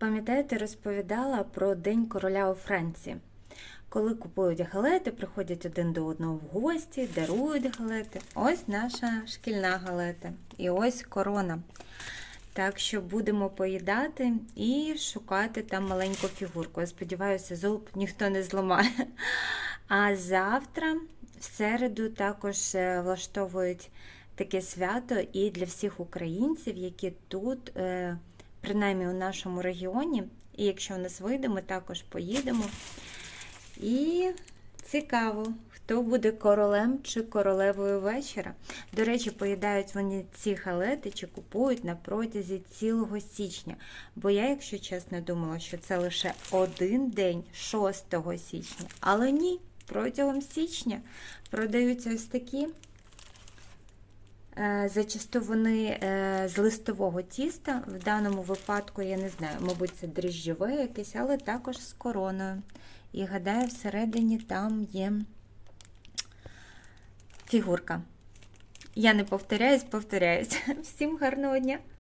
Пам'ятаєте, розповідала про День короля у Франції. Коли купують галети, приходять один до одного в гості, дарують галети. Ось наша шкільна галета. І ось корона. Так що будемо поїдати і шукати там маленьку фігурку. Я сподіваюся, зуб ніхто не зламає. А завтра, в середу, також е, влаштовують таке свято і для всіх українців, які тут, е, принаймні у нашому регіоні. І якщо у нас вийде, ми також поїдемо. І цікаво, хто буде королем чи королевою вечора. До речі, поїдають вони ці халети чи купують на протязі цілого січня. Бо я, якщо чесно, думала, що це лише один день 6 січня. Але ні, протягом січня продаються ось такі. Е, Зачасту вони е, з листового тіста. В даному випадку, я не знаю, мабуть, це дріжджове якесь, але також з короною. І гадаю, всередині там є фігурка. Я не повторяюсь, повторяюсь. Всім гарного дня!